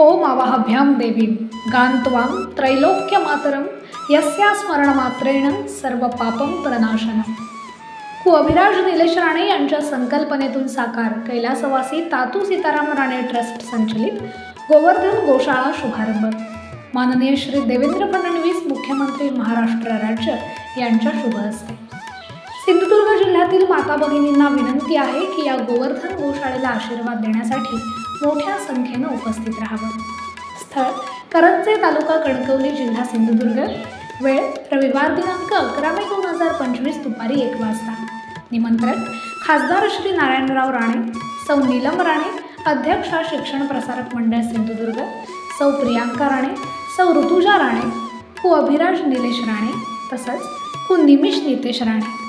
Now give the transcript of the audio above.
ओम आवाहभ्यां देवीं गान्त्वां त्रैलोक्यमातरं यस्या स्मरणमात्रेण सर्व पापं प्रनाशनम् कु अभिराज निलेश राणे यांच्या संकल्पनेतून साकार कैलासवासी तातू सीताराम राणे ट्रस्ट संचलित गोवर्धन गोशाळा शुभारंभ। माननीय श्री देवेंद्र फडणवीस मुख्यमंत्री महाराष्ट्र राज्य यांच्या शुभ हस्ते। शहरातील माता भगिनींना विनंती आहे की या गोवर्धन गोशाळेला आशीर्वाद देण्यासाठी मोठ्या संख्येनं उपस्थित राहावं. स्थळ करंजे तालुका कणकवली जिल्हा सिंधुदुर्ग. वेळ रविवार दिनांक अकरा मे दोन हजार पंचवीस दुपारी एक वाजता. निमंत्रण खासदार श्री नारायणराव राणे सौ नीलम राणे अध्यक्षा शिक्षण प्रसारक मंडळ सिंधुदुर्ग सौ प्रियांका राणे सौ ऋतुजा राणे कु अभिराज निलेश राणे तसंच कु निमिष नितेश राणे.